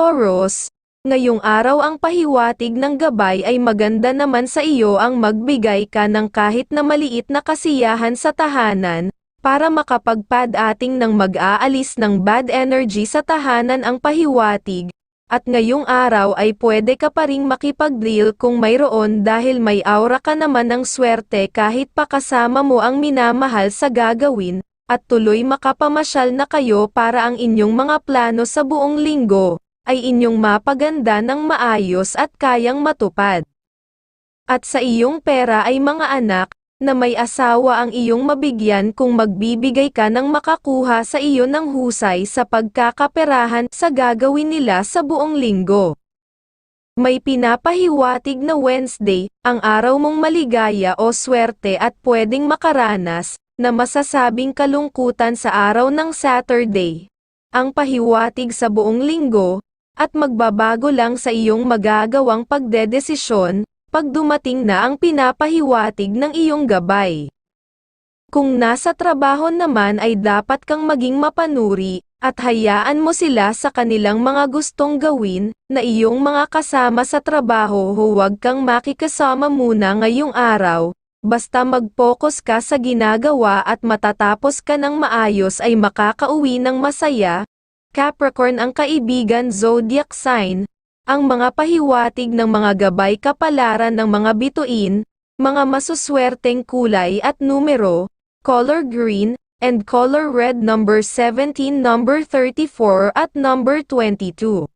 Taurus, ngayong araw ang pahiwatig ng gabay ay maganda naman sa iyo ang magbigay ka ng kahit na maliit na kasiyahan sa tahanan, para makapagpadating ng mag-aalis ng bad energy sa tahanan ang pahiwatig, at ngayong araw ay pwede ka pa ring makipag-deal kung mayroon dahil may aura ka naman ng swerte kahit pa kasama mo ang minamahal sa gagawin, at tuloy makapamasyal na kayo para ang inyong mga plano sa buong linggo, ay inyong mapaganda ng maayos at kayang matupad. At sa iyong pera ay mga anak, na may asawa ang iyong mabigyan kung magbibigay ka ng makakuha sa iyo ng husay sa pagkakaperahan sa gagawin nila sa buong linggo. May pinapahiwatig na Wednesday, ang araw mong maligaya o swerte at pwedeng makaranas, na masasabing kalungkutan sa araw ng Saturday. Ang pahiwatig sa buong linggo, at magbabago lang sa iyong magagawang pagdedesisyon, pag dumating na ang pinapahiwatig ng iyong gabay. Kung nasa trabaho naman ay dapat kang maging mapanuri, at hayaan mo sila sa kanilang mga gustong gawin, na iyong mga kasama sa trabaho huwag kang makikasama muna ngayong araw, basta mag-focus ka sa ginagawa at matatapos ka ng maayos ay makakauwi ng masaya. Capricorn ang kaibigan zodiac sign, ang mga pahiwatig ng mga gabay kapalaran ng mga bituin, mga masuswerteng kulay at numero, color green, and color red number 17 number 34 at number 22.